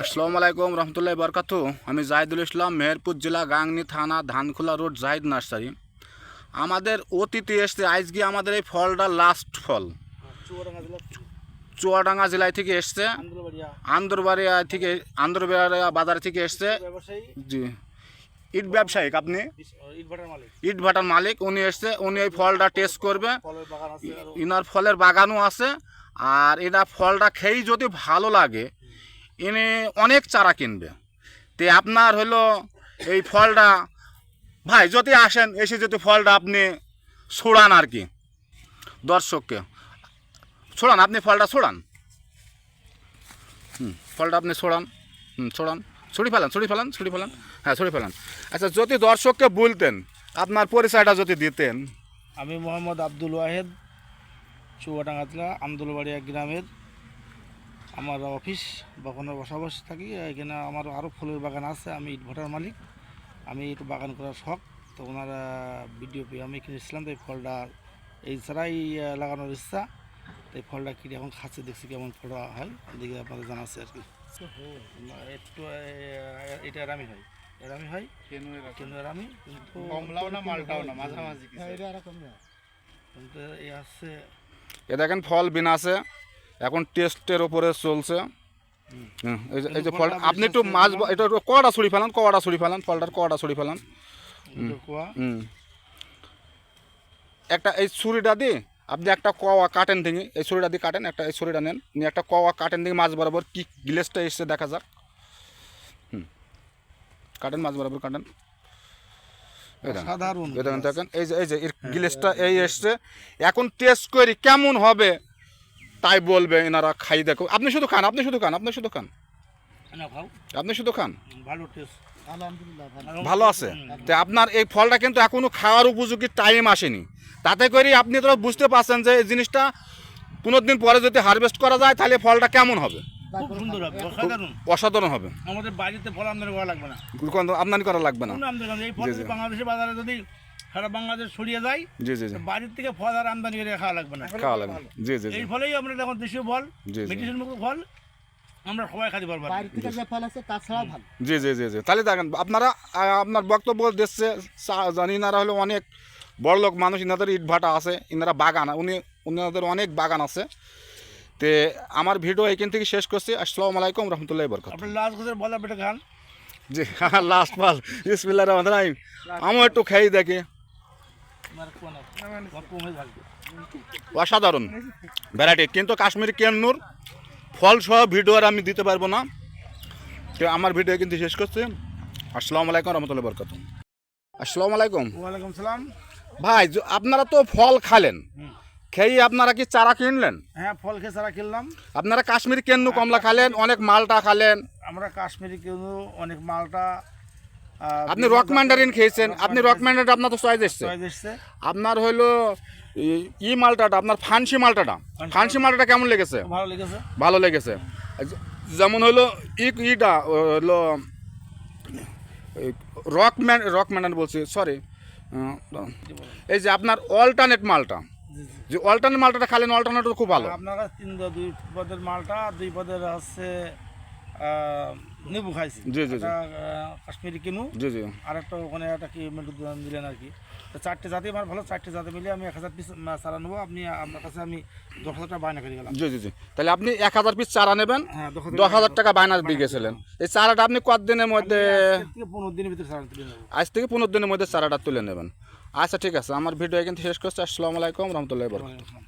আসসালামু আলাইকুম রহমতুল্লাহ বরকাত। আমি জাহিদুল ইসলাম, মেহেরপুর জেলা গাংনি থানা ধানখোলা রোড, জাহিদ নার্সারি। আমাদের অতীতে এসছে, আজকে আমাদের এই ফলটা লাস্ট ফল। চুয়াডাঙ্গা জেলায় থেকে এসছে, আন্দরবাড়িয়া থেকে, আন্দরবাড়িয়া বাজার থেকে এসছে। জি। ইট ব্যবসায়িক আপনি? ইট ভাটার মালিক, উনি এসছে, উনি এই ফলটা টেস্ট করবে। ইনার ফলের বাগানও আছে, আর এটা ফলটা খেয়েই যদি ভালো লাগে ইনি অনেক চারা কিনবে। তে আপনার হলো এই ফলটা, ভাই যদি আসেন, এসে যদি ফলটা আপনি ছোড়ান আর কি, দর্শককে। ছোড়ান, আপনি ফলটা ছোড়ান। হুম, ফলটা আপনি ছোড়ান, হুম, ছোড়ান। ছুরি ফেলান ছুরি ফেলান ছুরি ফেলান হ্যাঁ ছুরি ফেলান। আচ্ছা যদি দর্শককে বলতেন, আপনার পরিচয়টা যদি দিতেন। আমি মোহাম্মদ আব্দুল ওয়াহেদ চুয়াডাঙ্গা জেলা আন্দোলবাড়িয়া গ্রামের আমার অফিস বা কোনো বসবাস থাকি এখানে আমার আরও ফুলের বাগান আছে আমি ইট ইটভাটার মালিক। আমি একটু বাগান করার শখ তো ওনারা ভিডিও পেয়ে আমি এখানে এসেছিলাম তো এই ফলটা এই ছাড়াই লাগানোর ইচ্ছা। তো এই ফলটা কিনে এখন খাচ্ছে দেখছি কেমন ফলটা হয় দেখে আপনাদের জানাচ্ছে আর কি। একটু এটা এরামি হয় এরামি হয় কেন এরামি কিন্তু কমলাও না মালটাও না মাঝামাঝি কিছু। কিন্তু এই আসছে এ দেখেন ফল বিনাছে এখন টেস্টের ওপরে চলছে। এই যে- এই যে ফল আপনি একটু মাছ এটা কড়া ছুরি ফেলান কড়া ছুরি ফেলান ফলটার কড়া ছুরি ফেলান। একটা এই ছুরিটা দিয়ে আপনি একটা কওয়া কাটেন থেকে এই ছুরিটা দিয়ে কাটেন একটা এই ছুরিটা নেন নিয়ে একটা কওয়া কাটেন থেকে মাছ বরাবর কি গ্লেসটা এসছে দেখা যাক। হুম। কাটেন মাছ বরাবর কাটেন। সাধারণ এই যে এই যে এর গ্লেসটা এই এসছে। এখন টেস্ট করি কেমন হবে? তাই বলবে এনারা খাই দেখো। আপনি শুধু খান আপনি শুধু খান আপনি শুধু খান। আপনি শুধু খান। ভালো টেস্ট ভালো। আছে? তো আপনার এই ফলটা কিন্তু এখনও খাওয়ার উপযোগী টাইম আসেনি। তাতে করে আপনি তো বুঝতে পারছেন যে এই জিনিসটা পনেরো দিন পরে যদি হারভেস্ট করা যায় তাহলে ফলটা কেমন হবে? খুব অসাধারণ। অসাধারণ হবে। আমাদের বাড়িতে ফল আমদানি করা লাগবে না। আমদানি করা লাগবে না। বাংলাদেশের বাজারে যদি সারা বাংলাদেশ ছড়িয়ে যায়। জি জি জি। বাড়ির থেকে ফল আর আমদানি করে খাওয়া লাগবে না। খাওয়া লাগবে জি জি জি। এই ফলেই আমরা এখন দেশীয় ফল জি, জি। মেডিসিন মুক্ত ফল আমরা সবাই খাতে পারব। বাইরে থেকে যে ফল আছে তাছাড়াও ভালো। জি জি জি জি। তাহলে দেখেন আপনারা আপনার বক্তব্য দিচ্ছে চা- জানি ইনারা হলো অনেক বড় লোক মানুষ ইনাদের ইট ভাটা আছে ইনারা বাগান উনি উনাদের অনেক বাগান আছে। তে আমার ভিডিও এখান থেকে শেষ করছি। আসসালামু আলাইকুম রহমতুল্লাহ বরকত আপনার লাস্ট বছর বলা বেটা খান। জি হ্যাঁ লাস্ট পাল। ইসমিল্লাহ রহমান রাহিম। আমিও একটু খেয়ে দেখি আমার কোন আমার কমে থাকবে অসাধারণ। ভ্যারাইটি কিন্তু কাশ্মীরি কেন্নুর ফল সহ ভিডিও আর আমি দিতে পারব না। তো আমার ভিডিও কিন্তু শেষ করছি। আসসালামু আলাইকুম রহমতুল্লাহ বরকত আসসালামু আলাইকুম। ওয়ালাইকুম সালাম। ভাই আপনারা তো ফল খালেন। খেয়ে আপনারা কি চারা কিনলেন? হ্যাঁ ফল খেয়ে চারা কিনলাম। আপনারা কাশ্মীরি কেন্নু কমলা খালেন অনেক মালটা খালেন। আমরা কাশ্মীরি কেউ অনেক মালটা আপনি রক ম্যান্ডারিন খেয়েছেন আপনি রক ম্যান্ডারিন আপনার তো চয়েস এসছে। আপনার হইল ই- মালটাটা আপনার ফান্সি মালটাটা। ফান্সি মালটাটা কেমন লেগেছে? ভালো লেগেছে। ভালো লেগেছে। যেমন হলো ই ইটা হলো রক ম্যান রক ম্যান্ডার বলছি সরি এই যে আপনার অল্টারনেট মালটা। যে অল্টারনেট মালটাটা খালেন অল্টারনেট খুব ভালো। আপনারা তিন দুই পদের মালটা দুই পদের হচ্ছে আহ, নেবু খাইছি। জি, জি, কাশ্মীরি কিনু। জি জি। আর একটা ওখানে একটা কি দিলেন আর কি। তো চারটে জাতি আমার ভালো চারটে জাতি মিলে আমি এক হাজার পিস চারা নেব। আপনি আপনার কাছে আমি দশ হাজার টাকা বায়না করে গেলাম। জি জি জি। তাহলে আপনি এক হাজার পিস চারা নেবেন হ্যাঁ দশ হাজার টাকা বায়না দিয়ে গেছিলেন। এই চারাটা আপনি কতদিনের মধ্যে পনেরো দিনের ভিতরে চারা তুলে নেব। আজ থেকে পনেরো দিনের মধ্যে চারাটা তুলে নেবেন। আচ্ছা ঠিক আছে। আমার ভিডিও কিন্তু শেষ করছে। আসসালামু আলাইকুম রহমতুল্লাহ আসসালাম।